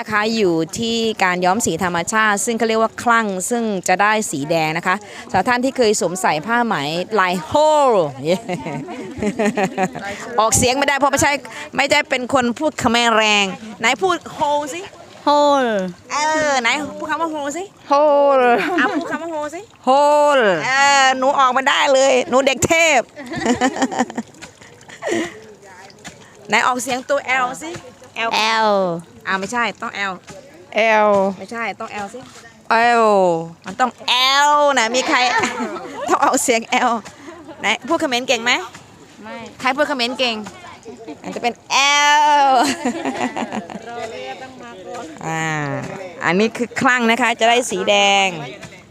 นะคะอยู่ที่การย้อมสีธรรมชาติ ซึ่งเขาเรียกว่าคลั่งซึ่งจะได้สีแดงนะคะสำหรับท่านที่เคยสวมใส่ผ้าไหมลายโฮลออกเสียงไม่ได้เพราะไม่ใช่ไม่ได้เป็นคนพูดคำแมแรงไหนพูดโฮสิโฮลเออไหนพูดคำว่าโฮสิโฮลอะพูดคำว่าโฮสิโฮลเออหนูออกมาได้เลยหนูเด็กเทพไหนออกเสียงตัว L สิ L เอลอ่าไม่ใช่ต้อง L เอลไม่ใช่ต้อง L สิเอลมันต้อง L นะมีใคร ต้องออกเสียง L ไหนพูดคอมเขมนต์เก่งไหมไม่ใครพูดคอมเขมนต์เก่งอันจะเป็น L อ่าอันนี้คือคลั่งนะคะจะได้สีแดง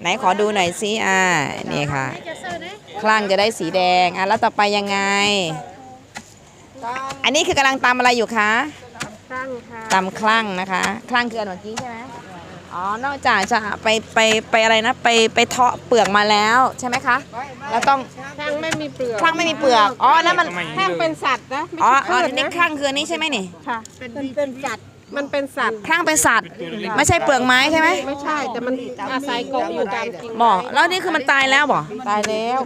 ไหนขอดูหน่อยสิอ่านี่ค่ะ คลั่งจะได้สีแดงอะแล้วต่อไปยังไง อันนี้คือกำลังตำอะไรอยู่คะ ตั้งค่ะตำคลั่งนะคะ คลั่งคืออันเมื่อกี้ใช่ไหมอ๋อนอกจากจะไปไปไปอะไรนะไปไปเทาะเปลือกมาแล้วใช่ไหมคะ แล้วต้องตั้งไม่มีเปลือกคลั่งไม่มีเปลือกอ๋อแล้วมันแห้งเป็นสัตว์นะไม่อ๋อใช่อ๋อพืชนี่นะคลั่งคืออันนี้ใช่ไหมนี่ค่ะเป็นเป็นสัตว์มันเป็นสัตว์ คลั่งเป็นสัตว์ ไม่ใช่เปลือกไม้ใช่ไหมไม่ใช่ แต่มันอาศัยเกาะอยู่ตามกิ่งบอกแล้วนี่คือมันตายแล้วบอกตายแล้ว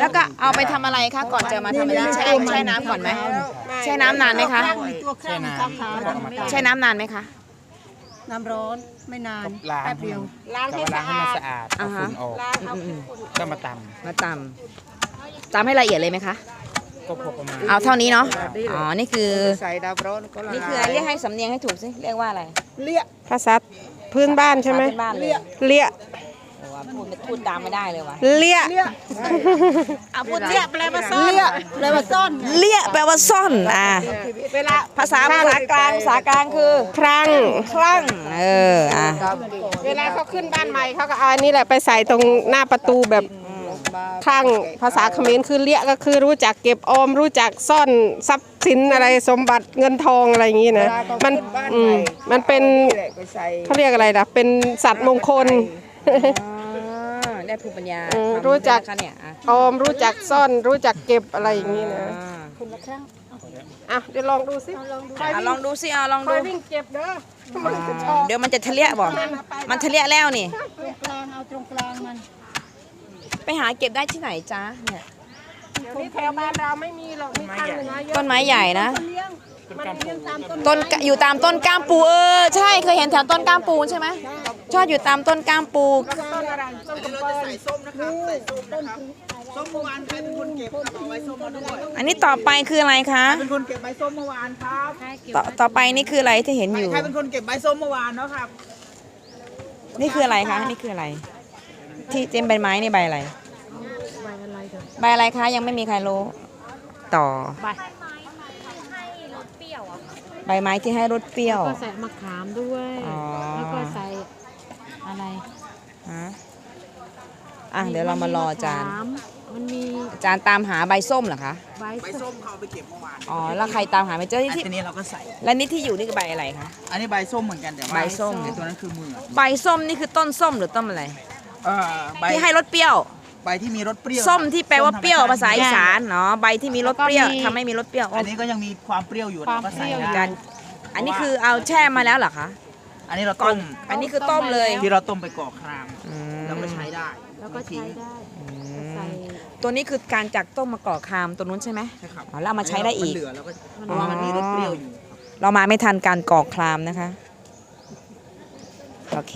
แล้วก็เอาไปทำอะไรคะก่อนจะมาทำอันนี้แช่แช่น้ำก่อนไหม แช่น้ำนานไหมคะ ตัวเครื่องขาวๆแช่น้ำนานไหมคะ น้ำร้อนไม่นานล้างแป๊บเดียวล้างแต่ให้ว่าล้าสะงให้อามันดสะอาดเอาฝุ่นออกล้างเอาขี้ฝุ่นก็มาตมาตำตำให้ละเอียดเลยไหมคะำก็พอประมาณเอาเท่านี้เนาะ อ๋อ นี่คือ ใส่ดับร้อนก็ละนี่คืออะไรเรียกให้สำเนียงให้ถูกสิ เรียกว่าอะไร เลี้ยภาษาพื้นบ้านใช่ไหมเป็นบ้านเลยเลี้ยโอ้ ว่าพูดพูดตามไม่ได้เลยว่ะเลี้ยเอาพูดเรียแปลว่าซ่อนเลี้ยแปลว่าซ่อนเรียแปลว่าซ่อนอ่าเวลาภาษาภาษากลางภาษากลางคือครั้งคลั่งเอออะเวลาเขาขึ้นบ้านใหม่เขาก็เอาอันนี้แหละไปใส่ตรงหน้าประตูแบบข้างภาษาเขมรคือเลี้ยก็คือรู้จักเก็บออมรู้จักซ่อนทรัพย์สินอะไรสมบัติเงินทองอะไรอย่างนี้นะมันอืมมันเป็นเขาเรียกอะไรล่ะเป็นสัตว์มงคลอ๋อ ได้ภูมิปัญญาอืมความรู้จัก นะคะเนี่ยอะออมรู้จักซ่อนรู้จักเก็บอะไรอย่างนี้นะอ่าอะเดี๋ยวลองดูสิอะลองดูสิเอาลองคดูอยวิ่งเก็บเด้อมันจะชอบเดี๋ยวมันจะทะเละบอกมันทะเละแล้วนี่ ตรงกลางเอาตรงกลางมันไปหาเก็บได้ที่ไหนจ๊ะเนี่ยเดี๋ยวนี้แถวบ้านเราไม่มีหรอกมีทางเหนือเยอะต้นไม้ใหญ่นะเลี้ยงมันเลี้ยง ตามต้นต้นกะอยู่ตามต้นก้ามปูเออใช่เคยเห็นแถวต้นก้ามปูใช่ไหมชอบอยู่ตามต้นก้ามปูต้นอะไรต้นกระเปิลอันนี้ต่อไปคืออะไรคะเป็นคนเก็บใบส้มเมื่อวานครับต่อต่อไปนี่คืออะไรที่เห็นอยู่ใครเป็นคนเก็บใบส้มเมื่อวานเนาะครับนี่คืออะไรคะนี่คืออะไร ที่เต็มใบไม้นี่ใบอะไรใบอะไรคะยังไม่มีใครรู้ต่อใบ ไม้ที่ให้รสเปรี้ยวก็ใส่มะขามด้วย อ๋อ แล้วก็ใส่อะไรฮะอะเดี๋ยวเรามารออาจารย์มะขมมันมีอาจารย์ตามหาใบส้มเหรอคะใบใบส้มเขาเอาไปเก็บเมื่อวานอ๋อแล้วใครตามหาไม่เจออันที่นี้เราก็ใส่ และนี่ที่อยู่นี่คือใบอะไรคะ อันนี้ใบส้มเหมือนกันแต่ว่าใบส้ม ไอ้ตัวนั้นคือมือใบส้มนี่คือต้นส้มหรือต้นอะไร เอ่อใบที่ให้รสเปรี้ยว ใบที่มีรสเปรี้ยวส้มที่แปลว่าเปรี้ยวส้มธมภาษาอีสานเนาะใบที่มีรสเปรี้ยวแล้วก็มี ทำให้มีรสเปรี้ยวอันนี้ก็ยังมีความเปรี้ยวอยู่เราก็ใส่ความเปรี้ยวอยู่ ได้กันอันนี้คือเอาแช่มาแล้วเหรอคะอันนี้เราก่อต้นมอันนี้คือต้มเลยที่เราต้มไปกรอกครามอืมเราก็ใช้ได้แล้วก็ใช้ได้ใส่ ตัวนี้คือการจากต้มมาก่อคามตัวนู้นใช่ไหม ใช่ครับอ๋อแล้วเอามาใช้ได้อีก มันเหลือแล้วก็เพราะว่ามันมีรสเปรี้ยวอยู่ เรามาไม่ทันการก่อคลามนะคะ โอเค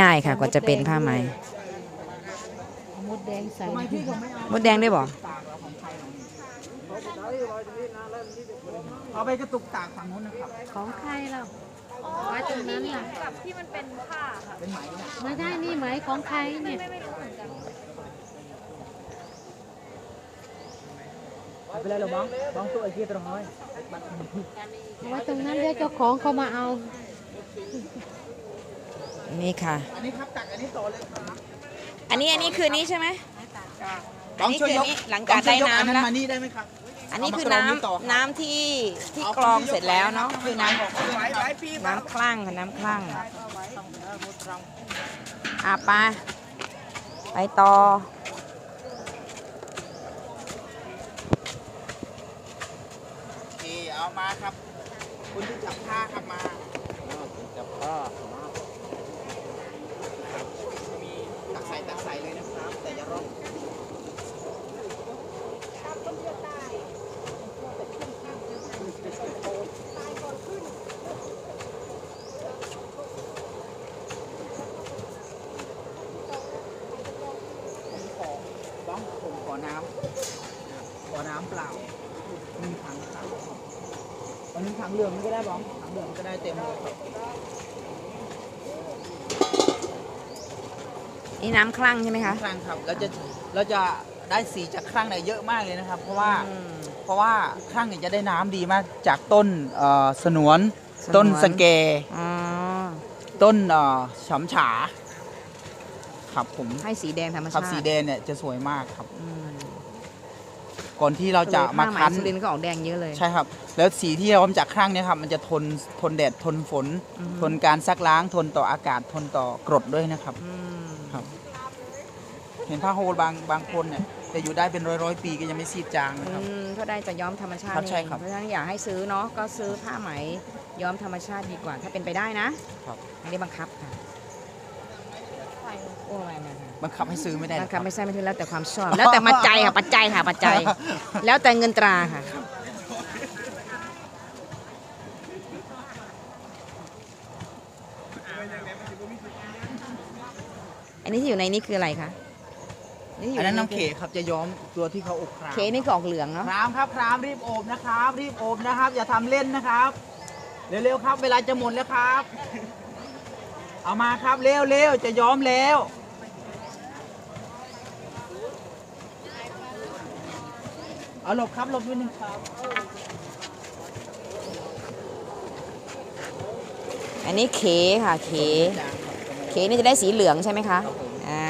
ง่ายๆค่ะ กว่าจะเป็นผ้าไหมเอามดแดงใส่มดแดงได้บ่เอาไปกระตุกตากฝั่งนู้นนะครับ ของใครเราไว้ตรงนั้นน่ะที่มันเป็นผ้าค่ะไม่ได้นี่ไหมของใครเนี่ยไปเลยเหรอบ้องบ้องตัวไอ้ที่ตรงน้อยเอาไว้ตรงนั้นเดี๋ยวเจ้าของเขามาเอา นี่ค่ะ อันนี้ครับตักอันนี้ต่อเลยครับอันนี้อันนี้คือนี้ใช่ไหมบ้องช่วยยกอันนี้คืออันนี้หลังจากได้น้ำบ้องช่วยยกอันแล้วนั้นมานี่ได้ไหมครับ อันนี้คือเาน้ำมาต่อครับน้ำที่ที่กรองเสร็จแล้วเนาะคือน้ำไว้ไว้พี่น้ำคลั่งค่ะน้ำคลั่งอะไปไปต่อโอเคเอามาครับคนที่จับผ้าครับมาจับผ้ามีตักใส่ตักใส่เลยนะครับ แต่อย่าร้องผมขอบ้องผมขอน้ำขอน้ำเปล่าหนึ่งถังครับ เอาหนึ่งถังเหลืองก็ได้บ้องถังเหลืองก็ได้เต็มเลยครับนี่น้ำคลั่งใช่ไหมคะ ครั้งครับเราจะเราจะได้สีจากครั้งไหนเยอะมากเลยนะครับ เพราะว่าอืม เพราะว่าครั้งเนี่ยจะได้น้ำดีมากจากต้นเอ่อสนวน สนวน ต้นสะเก อ๋อ ต้นเอ่อฉำฉา ครับผมให้สีแดงธรรมครัชาบติสีแดงเนี่ยจะสวยมากครับ อืม ก่อนที่เราจะมาผ้ไหคั้นสุรินทร์ก็ออกแดงเยอะเลยใช่ครับ แล้วสีที่เราทำจากครั้งเนี่ยครับมันจะทนทนแดดทนฝนอือฮึทนการซักล้างทนต่ออากาศทนต่อกรดด้วยนะครับอืมครับ เห็นผ้าโฮลบางบางคนเนี่ยจะอยู่ได้เป็นร้อยร้อยๆปีก็ยังไม่ซีดจางนะครับอืมเพราะได้จะย้อมธรรมชาติครับใช่เองครับเพราะฉะนั้นอยากให้ซื้อเนาะก็ซื้อผ้าไหมย้อมธรรมชาติดีกว่าถ้าเป็นไปได้นะครับไม่ได้บังคับค่ะ โอ้ไม่ไม่ไม่บังคับให้ซื้อไม่ได้หรบัอกงคคัรับบไม่ใช่ไม่ถึงแล้วแต่ความชอบ แล้วแต่ปัจจัยค่ะปัจจัยค่ะปัจจัย แล้วแต่เงินตราค่ะ อันนี้ที่อยู่ในนี้คืออะไรคะที่ยู่อันนั้นใน้ำเขครับจะย้อมตัวที่เขาอบครามเขนี่ก็ออกเหลืองเนาะครามครับครามรีบอบนะครับ รีบอบนะครับ อย่าทำเล่นนะครับ เร็วๆครับ เวลาจะหมดแล้วครับ เอามาครับเร็วๆจะย้อมแล้ว เอาหลบครับหลบนิดนึงครับ อันนี้เขค่ะเขเขนี่จะได้สีเหลืองใช่ไหมคะอ่า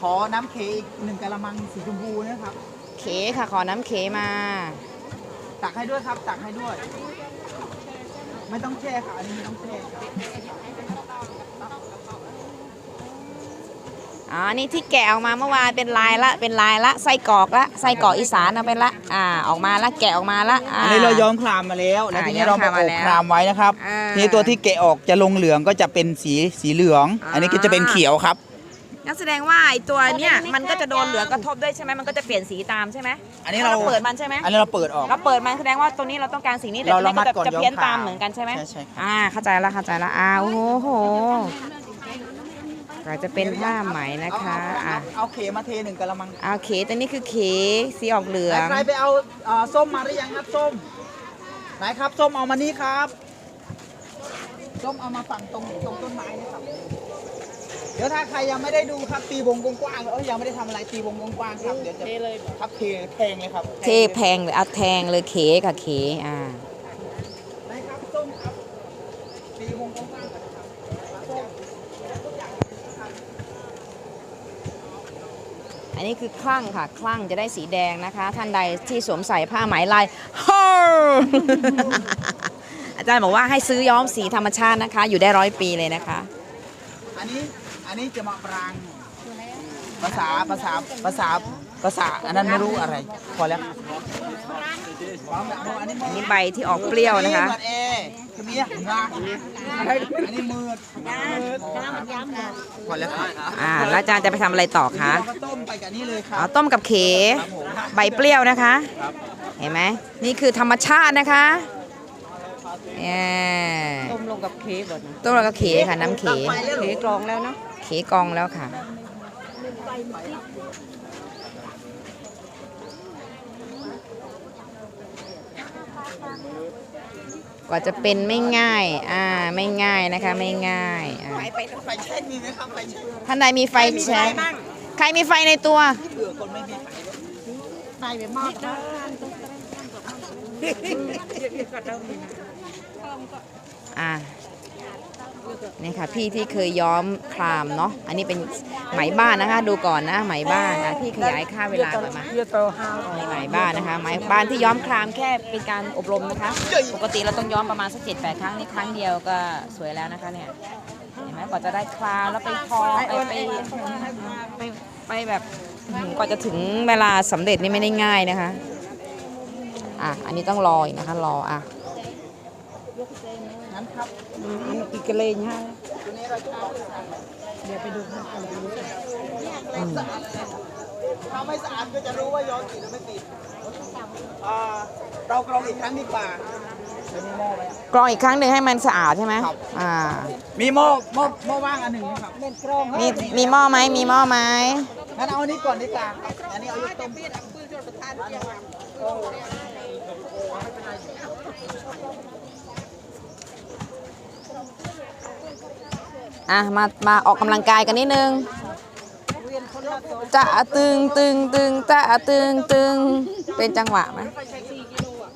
ขอน้ำเขอีกหนึ่งกะละมังสีชมพูนะครับเขค่ะขอน้ำเขมา ตักให้ด้วยครับ ตักให้ด้วย ไม่ต้องแช่ค่ะอันนี้ไม่ต้องแช่ครับ อ๋อ นี่ที่แกะออกมาเมื่อวานเป็นลายละ เป็นลายละ ไส้กรอกละ ไส้กรอกอีสานเอาเป็นละ อ่า ออกมาละ แกะออกมาละอันนี้เราย้อมครามมาแล้ว แล้วอ่าทีนี้เรามาย้อมครามอมาบแล้วครามไว้นะครับอ่าทีนี้ตัวที่แกะออกจะลงเหลืองก็จะเป็นสีสีเหลืองอ่าอันนี้ก็จะเป็นเขียวครับ งั้นแสดงว่าไอตัวเนี้ยมันก็จะโดนเหลืองกระทบด้วยใช่ไหมมันก็จะเปลี่ยนสีตามใช่ไหมอันนี้เราเปิดมันใช่ไหมอันนี้เราเปิดออก เราเปิดมันแสดงว่าตัวนี้เราต้องการสีนี้แต่เราตัวนี้ก็จะเรามัดก่อนจะเพี้ยนย้อมขาวตามเหมือนกันใช่ไหมใช่ใช่ครับอ่าเข้าใจละเข้าใจละอ่าโอ้โหก็จะเป็นผ้าไหมนะคะเอาอะเอาเอาเขมาเทหนึ่งกะละมังเอาเขตัวนี้คือเขสีออกเหลืองใครไปเอาเอ่อส้มมาหรือยังครับส้มไหนครับส้มเอามานี่ครับส้มเอามาฝั่งตรงตรงต้นไม้นี่ครับเดี๋ยวถ้าใครยังไม่ได้ดูครับตีวงกว้างๆเอ้ยยังไม่ได้ทำอะไรตีวงกว้างๆครับเดี๋ยวจะครับเทแทงเลยครับเทแพงเลยเอาแทงเลยเขกับเขอ่าไหนครับส้มครับตีวงกว้างๆก่อนนะครับส้มอันนี้คือคลั่งค่ะ คลั่งจะได้สีแดงนะคะ ท่านใดที่สวมใส่ผ้าไหมลายฮอร์อาจารย์บอกว่าให้ซื้อย้อมสีธรรมชาตินะคะ อยู่ได้ร้อยปีเลยนะคะ อันนี้ อันนี้จะมาปราง ภาษาภาษาภาษาภาษาอันนั้นไม่รู้อะไร พอแล้วอันนี้อันนี้ใบที่ออกเปรี้ยวนะคะเอคือมีงาอันนี้มืดพอแล้วครับอ่าแล้วอาจารย์จะไปทำอะไรต่อคะเราก็ต้มไปกับนี่เลยครัเอาบต้มกับเขครับผมใบเปรี้ยวนะคะ เห็นไหมนี่คือธรรมชาตินะคะเนี่ยต้มลงกับเค้กก่อนนะต้มแล้วก็เขค่ะน้ำเข เค้กกรองแล้วเนาะเขกองแล้วค่ะ กว่าจะเป็นไม่ง่าย อ่า ไม่ง่ายนะคะ ไม่ง่ายอ่าไฟไปไฟแช็กมีไหมครับไฟแช็กท่านใดมีไฟแช็กใครมีไฟในตัวเผื่อคนไม่มีไฟใส่ไปหม้อนะอ่า นี่ค่ะพี่ที่เคยย้อมครามเนาะอันนี้เป็นไหมบ้านนะคะ ดูก่อนนะไหมบ้านนะพี่ขยายค่าเวลาก่อนมาเยอะโตห้าวมีไหมบ้านนะคะไหมบ้านที่ย้อมครามแค่เป็นการอบรมนะคะ ปกติเราต้องย้อมประมาณสักเจ็ดแปดครั้งนี่ครั้งเดียวก็สวยแล้วนะคะเนี่ยเห็นไหมกว่าจะได้ครามแล้วไปทอไปไปไปไปแบบอื้อหือกว่าจะถึงเวลาสำเร็จนี่ไม่ได้ง่ายนะคะอะอันนี้ต้องรออีกนะคะรออะ อันอีกกระเลงฮะตัวนี้เราจะเอาเดี๋ยวไปดูขั้นตอนดูถ้าไม่สะอาดก็จะรู้ว่าย้อนติดหรือไม่ติดอ่าเรากรองอีกครั้งดีกว่าเดี๋ยวมีหม้อไหมกรองอีกครั้งหนึ่งให้มันสะอาดใช่ไหมครับอ่า มีหม้อหม้อหม้อว่างอันหนึ่งนะครับมีมีหม้อไหมมีหม้อไหมงั้นเอาอันนี้ก่อนดีกว่าอันนี้เอายกต้ม อะมามาออกกำลังกายกันนิดนึงจะตึงตึงตึงจะตึงตึงเป็นจังหวะไหม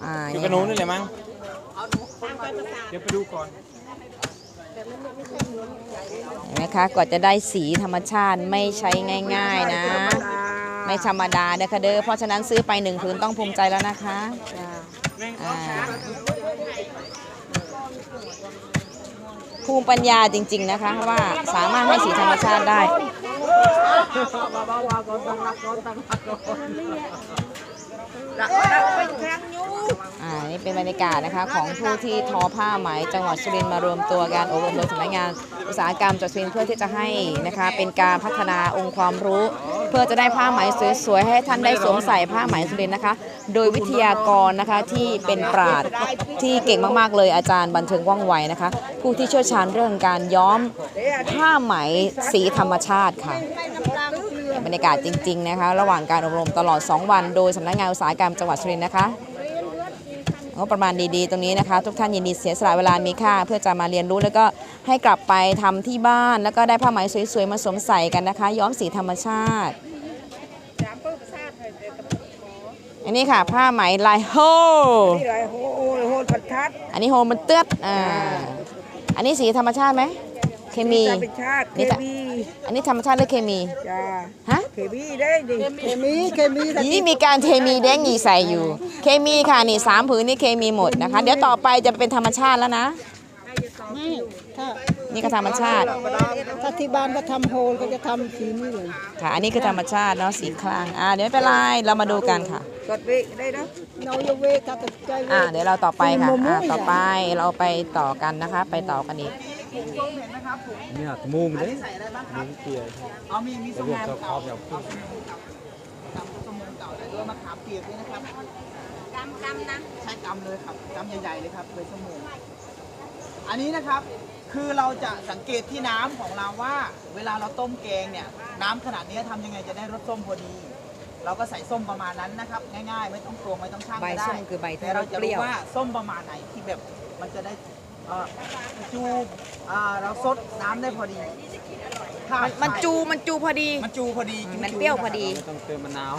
อ่าอยู่นี่กับหนูนี่แหละมั้งเดี๋ยวไปดูก่อนเห็นไหมคะกว่าจะได้สีธรรมชาติไม่ใช้ง่าย ๆนะ ไม่ธรรมดาเด้อค่ะเด้อเพราะฉะนั้นซื้อไปหนึ่งผืนต้องภูมิใจแล้วนะคะอ่า ภูมิปัญญาจริง ๆนะคะ ว่าสามารถให้สีธรรมชาติได้ อ่านี่เป็นบรรยากาศนะคะของผู้ที่ทอผ้าไหมจังหวัดสุรินทร์มารวมตัวกันอบรมโดยสำนักงานอุตสาหกรรมจังหวัดสุรินทร์เพื่อที่จะให้นะคะเป็นการพัฒนาองค์ความรู้ เพื่อจะได้ผ้าไหมสวยๆให้ท่านได้สวมใส่ผ้าไหมสุรินทร์นะคะ โดยวิทยากรนะคะที่เป็นปราดที่เก่งมากๆเลยอาจารย์บันเทิงว่องไวนะคะ ผู้ที่เชี่ยวชาญเรื่องการย้อมผ้าไหมสีธรรมชาติค่ะ บรรยากาศจริง ๆ นะคะ ระหว่างการอบรมตลอด 2 วัน โดยสำนักงานอุตสาหกรรมจังหวัดสุรินทร์นะคะงบประมาณดีๆ ตรงนี้นะคะ ทุกท่านยินดีเสียสละเวลามีค่า เพื่อจะมาเรียนรู้แล้วก็ให้กลับไปทำที่บ้าน แล้วก็ได้ผ้าไหมสวยๆ มาสวมใส่กันนะคะ ย้อมสีธรรมชาติ อันนี้ค่ะผ้าไหมลายโฮนี่ไรโหโอ้โหผัดทัดอันนี้โฮมันเตือดอ่าอันนี้สีธรรมชาติไหม เคมี ธรรมชาติเคนี่แต่มีอันนี้ธรรมชาติหรือเคมี จ้าฮะ เคมีได้ดิเคมีเคมีนี่มีการเคมีแดงหยีใส่อยู่ เคมีค่ะนี่สามผืนนี่เคมีหมดนะคะ เดี๋ยวต่อไปจะเป็นธรรมชาติแล้วนะ ไม่ถ้านี่ก็ธรรมชาติ ถ้าที่บ้านก็ทำโฮลก็จะทำสีนี้เลยค่ะ อันนี้คือธรรมชาติเนาะสีคลาง อ่าเดี๋ยวไม่เป็นไร เรามาดูกันค่ะ กดเวกได้เนาะเนาโยเวกถ้าตัดใจเวอ่า ก เดี๋ยวเราต่อไปค่ะโมโม่อ่าอีกอะต่อไป เราไปต่อกันนะคะ ไปต่อกันอีก เนี่ยมุงเลยใส่อะไรบ้างครับเปียกเอามีมีสรมุวมนกับเก่าข้าวแบบเอาสมุนเก่าตำสมุนเก่าเลยด้วยมะขามเปียกด้วยนะครับกำกำนะใช่กำเลยครับกำใหญ่ๆเลยครับเลยสมุนอันนี้นะครับคือเราจะสังเกตที่น้ำของเราว่า เวลาเราต้มแกงเนี่ยน้ำขนาดนี้ทำยังไงจะได้รสส้มพอดี เราก็ใส่ส้มประมาณนั้นนะครับ ง่ายๆ ไม่ต้องตวงไม่ต้องชั่งก็ใบได้ส้มคือใบที่แต่เราจะเปรี้รู้ยว ว่าส้มประมาณไหนที่แบบมันจะได้เอ่อ จูอ่าเราซดน้ำได้พอดีถ้ามันจูมันจูพอดี มันจูพอดีมันเปรี้ยวพอดี ไม่ต้องเติมมะนาว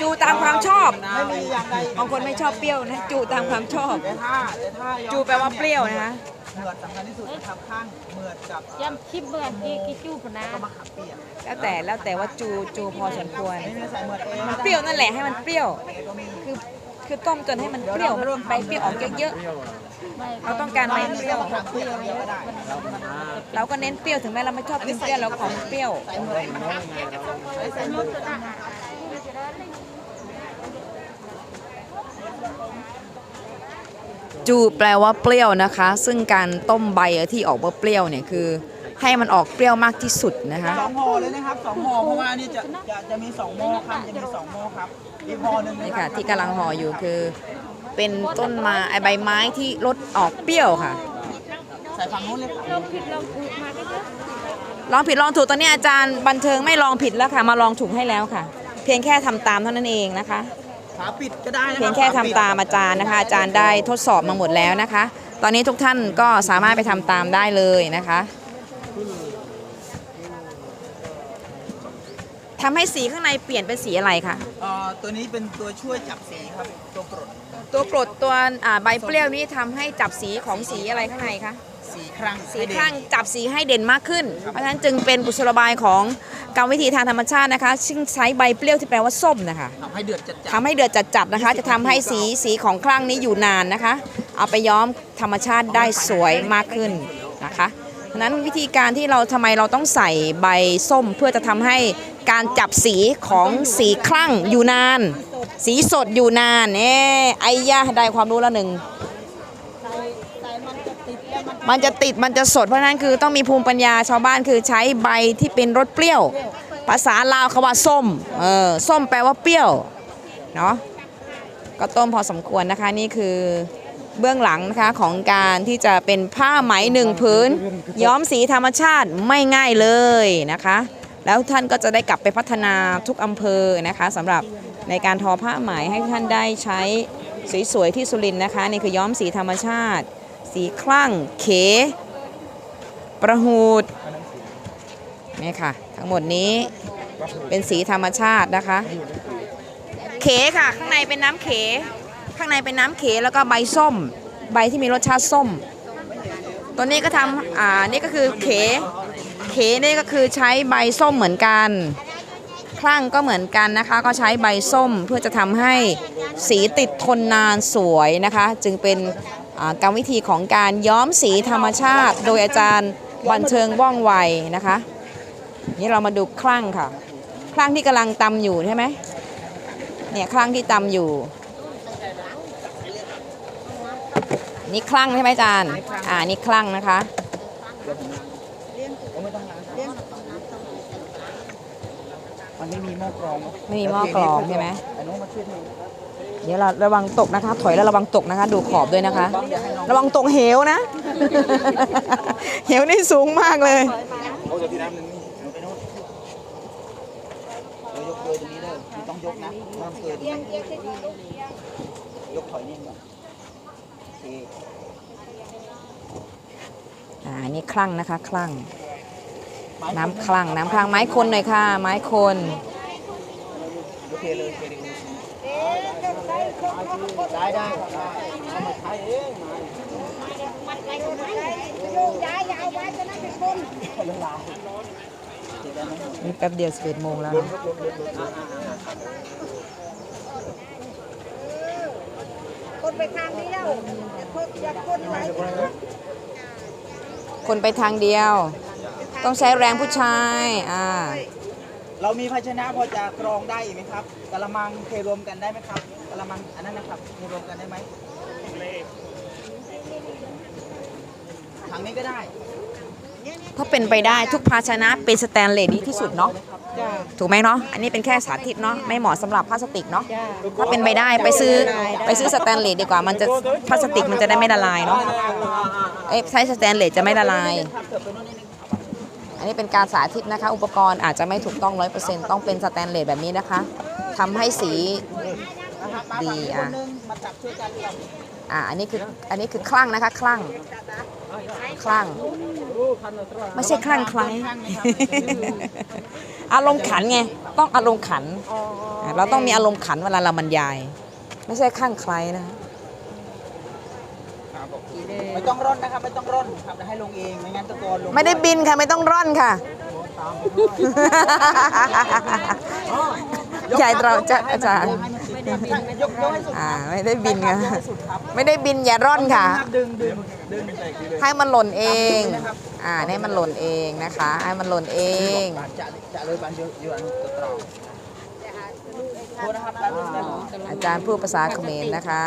จูตามความชอบ ไม่มีอย่างใดบางคนไม่ชอบเปรี้ยวนะจูตามความชอบ แต่ถ้าแต่ถ้าย้อมจูแปลว่าเปรี้ยวนะคะเหมือดสำคัญที่สุดนะครับข้างเหมือดกับย่ำชิบเบื่อกี่กี่จูบนะก็มะขามเปียกแล้วแต่แล้วแต่ว่าจูจูพอสมควรไม่ได้ใส่เหมือดเองมันเปรี้ยวนั่นแหละให้มันเปรี้ยวก็มีคือ คือต้มจนให้มันเปรี้ยวใบเปรี้ยวออกเยอะๆเราต้องการใบเปรี้ยวมะขามเปียกอย่างเดียวก็ได้เราก็เน้นเปรี้ยวถึงแม้เราไม่ชอบกินเปรี้ยวเราของเปรี้ยวใส่เหมือดใส่เหมือดจูแปลว่าเปรี้ยวนะคะ ซึ่งการต้มใบที่ออกมาเปรี้ยวเนี่ยคือให้มันออกเปรี้ยวมากที่สุดนะคะสองห่อเลยนะครับสองห่อเพราะว่านี่จะจะจะมีสองหม้อครับจะมีสองหม้อครับอีกห่อห นึ่งนี่นะค่ะรับที่กำลังห่ออยู่คือเป็นต้นไม้ไอ้ใบไม้ที่รสออกเปรี้ยวค่ะใส่ฝั่งนู้นเลยครับลองผิดลองถูกตอนนี้อาจารย์บันเทิงไม่ลองผิดแล้วค่ะ มาลองถูกให้แล้วค่ะ เพียงแค่ทำตามเท่านั้นเองนะคะฝาปิดก็ได้นะเพียงแค่ทำตามอาจารย์นะคะ อาจารย์ได้ทดสอบมาหมดแล้วนะคะ ตอนนี้ทุกท่านก็สามารถไปทำตามได้เลยนะคะ ทำให้สีข้างในเปลี่ยนเป็นสีอะไรคะเอ่อตัวนี้เป็นตัวช่วยจับสีครับตัวกรดตัวกรดตัวอ่าใบเปรี้ยวนี้ทำให้จับสีของสีอะไรข้างในคะ สีครั้งสีข้างจับสีให้เด่นมากขึ้น เพราะฉะนั้นจึงเป็นกุศโลบายของกรรมวิธีทางธรรมชาตินะคะ ซึ่งใช้ใบเปรี้ยวที่แปลว่าส้มนะคะทำให้เดือดจัดทำให้เดือดจัดๆนะคะ จะทำให้สีสีของคลั่งนี้อยู่นานนะคะ เอาไปย้อมธรรมชาติได้สวยมากขึ้นนะคะเพราะ ฉะนั้นวิธีการที่เราทำไมเราต้องใส่ใบส้มเพื่อจะทำให้การจับสีของสีคลั่งอยู่นาน สีสดอยู่นานเน่ไอ้ยะได้ความรู้ละหนึ่ง มันจะติดมันจะสดเพราะนั้นคือต้องมีภูมิปัญญาชาวบ้านคือใช้ใบที่เป็นรสเปรี้ยว ภาษาลาวเขาว่าส้มเออส้มแปลว่าเปรี้ยวเนาะก็ต้มพอสมควรนะคะนี่คือ เบื้องหลังนะคะของการที่จะเป็นผ้าไหมหนึ่งผืนย้อมสีธรรมชาติไม่ง่ายเลยนะคะ แล้วท่านก็จะได้กลับไปพัฒนาทุกอำเภอนะคะสำหรับในการทอผ้าไหมให้ท่านได้ใช้สวยๆที่สุรินทร์นะคะนี่คือย้อมสีธรรมชาติ สีคลั่งเข ประหูดนี่ค่ะ ทั้งหมดนี้เป็นสีธรรมชาตินะคะ เขค่ะ ข้างในเป็นน้ำเข ข้างในเป็นน้ำเขแล้วก็ใบส้ม ใบที่มีรสชาติส้ม ตัวนี้ก็ทำอ่านี่ก็คือเข เขนี่ก็คือใช้ใบส้มเหมือนกัน คลั่งก็เหมือนกันนะคะ ก็ใช้ใบส้มเพื่อจะทำให้สีติดทนนานสวยนะคะ จึงเป็นอ่ากรรมวิธีของการย้อมสีธรรมชาติ โดยอาจารย์บันเชิงว่องไวนะคะ นี่เรามาดูคลั่งค่ะ คลั่งที่กำลังตำอยู่ใช่ไหมเนี่ยคลั่งที่ตำอยู่ นี่คลั่งใช่ไหมอาจารย์ อ่า นี่คลั่งนะคะ มันไม่มีหม้อกรองไม่มีหม้อกรองใช่ไหม ไอ้น้องมาช่วยเทเดี๋ยวเราระวังตกนะคะ ถอยแล้วระวังตกนะคะ ดูขอบด้วยนะคะ ระวังตกเหวนะ เหวนี่สูงมากเลย เอาจากที่น้ำหนึ่งเอาไปโน่นเรายกเลยตรงนี้เลยไม่ต้องยกนะห้ามเกยตรงนี้ยกถอยนิดหน่อยโอเคอ่านี่คลั่งนะคะคลั่ง น้ำคลั่งน้ำคลั่งไม้คนหน่อยค่ะ ไม้คนโอเคเลยโอเคเลยได้ได้ครับได้เอามาใช้เองมานี่แป๊บเดียว11โมงแล้ว นะคนไปทางเดียว ต้องใช้แรงผู้ชาย อ่า เรามีภาชนะพอจะกรองได้อีกไหมครับกะละมังเทรวมกันได้ไหมครับกะละมังอันนั้นนะครับเทรวมกันได้ไหมถังนี้ก็ได้ ถ้าเป็นไปได้ทุกภาชนะเป็นสแตนเลสดีที่สุดเนาะจ้าถูกไหมเนาะอันนี้เป็นแค่สาธิตเนาะไม่เหมาะสำหรับพลาสติกเนาะถ้าเป็นไปได้ไปซื้อไปซื้อสแตนเลสดีกว่ามันจะพลาสติกมันจะได้ไม่ละลายเนาะเอ้ยใช้สแตนเลสจะไม่ละลาย อันนี้เป็นการสาธิตนะคะ อุปกรณ์อาจจะไม่ถูกต้องร้อยเปอร์เซ็นต์ต้องเป็นสแตนเลสแบบนี้นะคะทำให้สีดีอะมาจับช่วยกันครับ อ่าอันนี้คืออันนี้คือคลั่งนะคะ คลั่งคลั่งไม่ใช่คลั่งไคล้ายอารมณ์ขันไงต้องอารมณ์ขันอะเราต้องมีอารมณ์ขันเวลาเราบรรยาย ไม่ใช่คลั่งไคล้ายนะไม่ต้องร่อนนะครับไม่ต้องร่อนครับเดี๋ยวให้ลงเองไม่งั้นตะโกนลงไม่ได้บินค่ะไม่ต้องร่อนค่ะใหญ่เราจะอาจารย์ ยกยกให้สุดอ่าไม่ได้บินค่ะยกให้สุดครับไม่ได้บินอย่าร่อนค่ะ ดึงดึงดึงให้มันหล่นเอง อ่าให้มันหล่นเองนะคะ ให้มันหล่นเองจะจะเลยบันเยอะเยอะตัวตรองโทษนะครับแป๊บนึงนะอาจารย์พูดภาษาเขมรนะคะ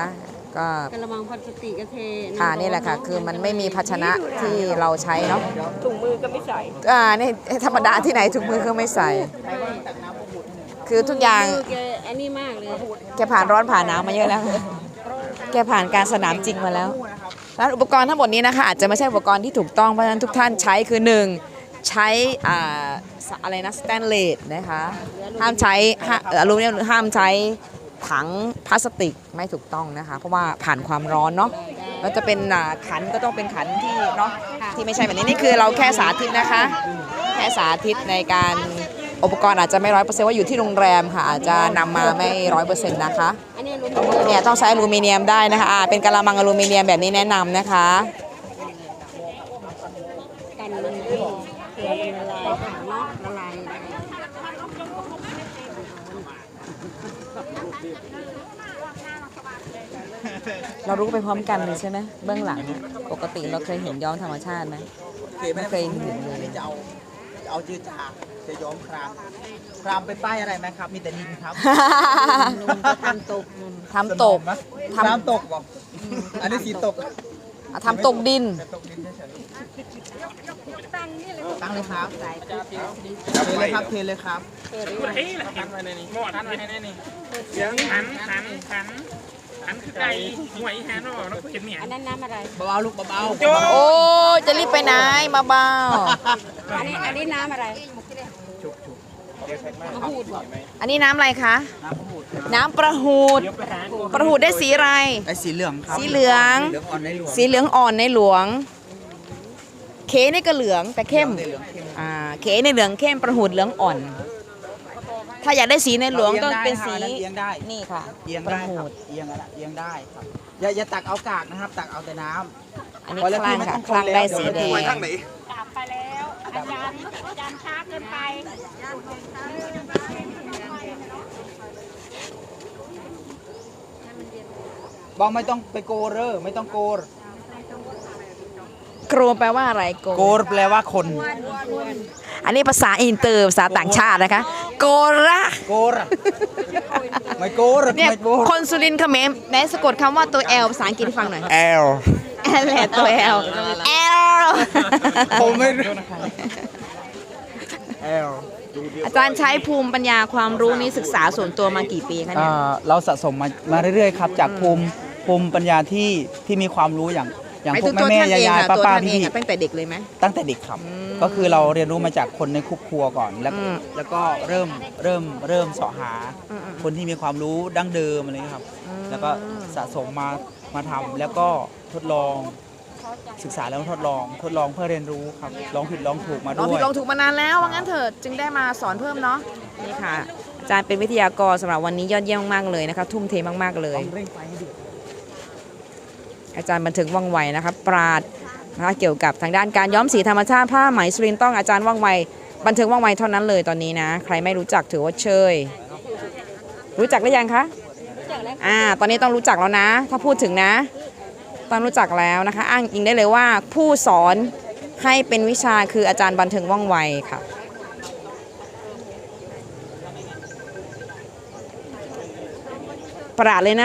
ก็กระมังพลาสติกกระเทอ่านี่แหละค่ะ คือมันไม่มีภาชนะที่เราใช้เนาะถุงมือก็ไม่ใส่อ่านี่ธรรมดาที่ไหนถุงมือก็ไม่ใส่ คือทุกอย่างคือแกอันนี้มากเลยแกผ่านร้อนผ่านหนาวมาเยอะแล้ว แกผ่านการสนามจริงมาแล้วแล้วอุปกรณ์ทั้งหมดนี้นะคะอาจจะไม่ใช่อุปกรณ์ที่ถูกต้องเพราะฉะนั้นทุกท่านใช้คือหนึ่งใช้อ่าสอะไรนะสแตนเลสนะคะห้ามใช้ห้าเอ่ออลูมิเนียมหรือห้ามใช้ถังพลาสติกไม่ถูกต้องนะคะ เพราะว่าผ่านความร้อนเนาะแล้วจะเป็นอ่าขันก็ต้องเป็นขันที่เนาะที่ไม่ใช่แบบนี้นี่คือเราแค่สาธิตนะคะ แค่สาธิตในการ อุปกรณ์อาจจะไม่ร้อยเปอร์เซ็นต์ว่าอยู่ที่โรงแรมค่ะอาจจะนำมาไม่ร้อยเปอร์เซ็นต์นะคะอันนี้รู้เนี่ยต้องใช้อลูมิเนียมได้นะคะอ่าเป็นกะละมังอลูมิเนียมแบบนี้แนะนำนะคะ กันมันไม่เผื่อมันละลายถังเนาะละลายเรารู้ไปพร้อมกันเลยใช่ไหมเบื้องหลัง ปกติเราเคยเห็นย้อมธรรมชาติไหมไม่เคยเห็นเลย จะเอา เอาจืดจางจะย้อมครามครามไปป้ายอะไรไหมครับ มีแต่ดินครับนุ่นก็ทำตกนุ่นทำตกทำตกบอกอันนี้สีตกอะทำตกดินตั้งเลยครับเทเลยครับเทเลยครับเฮ้ยละกันไว้ในนี้หมดทันไว้ในนี้เสียงหันหันหัน หันคือไก่หวยหันออกแล้วก็เห็นเหมียนอันนั้นน้ำอะไร เบาๆลูกเบาโจ้โอ้จะรีบไปไหนมาเบาอันนี้อันนี้น้ำอะไรอันนี้น้ำอะไรคะๆน้ำพูดน้ำประหูดประหูดได้สีอะไรไอ้สีเหลืองครับสีเหลืองเหลืองอ่อนในหลวงสีเหลืองอ่อนในหลวง เคนี่ก็เหลืองแต่เข้มในเหลืองเข้มอ่าเคในเหลืองเข้มประหูดเหลืองอ่อน ถ้าอยากได้สีในหลวงต้องเป็นสีเอียงได้นี่ค่ะเอียงประได้คหูรับดเอียงอะไรเอียงได้ครับอย่าอย่าตักเอากากนะครับ ตักเอาแต่น้ำอันนี้พอแล้วคลั่งพี่ไม่ค่ะต้องคลั่งคนแล้วได้สีเดี๋แดยวงกลับไปแล้วอาจารย์อาจารย์ช้าเกินไปบอกไม่ต้องไปโกรเรอไม่ต้องโกร โกรแปลว่าอะไรโกโกรแปลว่าคน อันนี้ภาษาอินเตอร์ภาษาต่างชาตินะคะ โกระโกรไม่โกรเนี่ยไม่โกรคนสุรินทร์เขมรไหนสะกดคำว่าตัว L ภาษาอังกฤษให้ฟังหน่อยแอลแอลแหละตัว L L ผมไม่รู้แอลอาจารย์ใช้ภูมิปัญญาความรู้นี้ศึกษาส่วนตัวมากี่ปีคะเนี่ยเราสะสมมามาเรื่อยๆครับ จากภูมิภูมิปัญญาที่ที่มีความรู้อย่าง อย่างหมายพวถึกงตัวแม่ท่านๆเองยายอะๆตัวป้าท่านๆเองพี่อะตั้งแต่เด็กเลยไหมๆตั้งแต่เด็กครับ ก็คือเราเรียนรู้มาจากคนในครอบครัวก่อนแล้วอืมแล้วก็เริ่มเริ่มเริ่มเสาะหาอืมอืมคนที่มีความรู้ดั้งเดิมอะไรเงี้ยครับ แล้วก็สะสมมามาทำแล้วก็ทดลองศึกษาแล้วทดลองทดลองเพื่อเรียนรู้ครับลองผิดลองถูกมาลองด้ผิวดยลองถูกมานานแล้วว่างั้นเถอะจึงได้มาสอนเพิ่มเนาะนี่ค่ะอาจารย์เป็นวิทยากรสำหรับวันนี้ยอดเยี่ยมมากๆเลยนะคะทุ่มเทมากๆเลย อาจารย์บันเทิงว่องไวนะคะปราดนะคะเกี่ยวกับทางด้านการย้อมสีธรรมชาติผ้าไหมสุรินทร์ต้องอาจารย์ว่องไวบันเทิงว่องไวเท่านั้นเลยตอนนี้นะ ใครไม่รู้จักถือว่าเชย รู้จักหรือยังคะอ่าตอนนี้ต้องรู้จักแล้วนะ ถ้าพูดถึงนะ ต้องรู้จักแล้วนะคะ อ้างอิงได้เลยว่าผู้สอนให้เป็นวิชาคืออาจารย์บันเทิงว่องไวค่ะประหลาดเลยนะ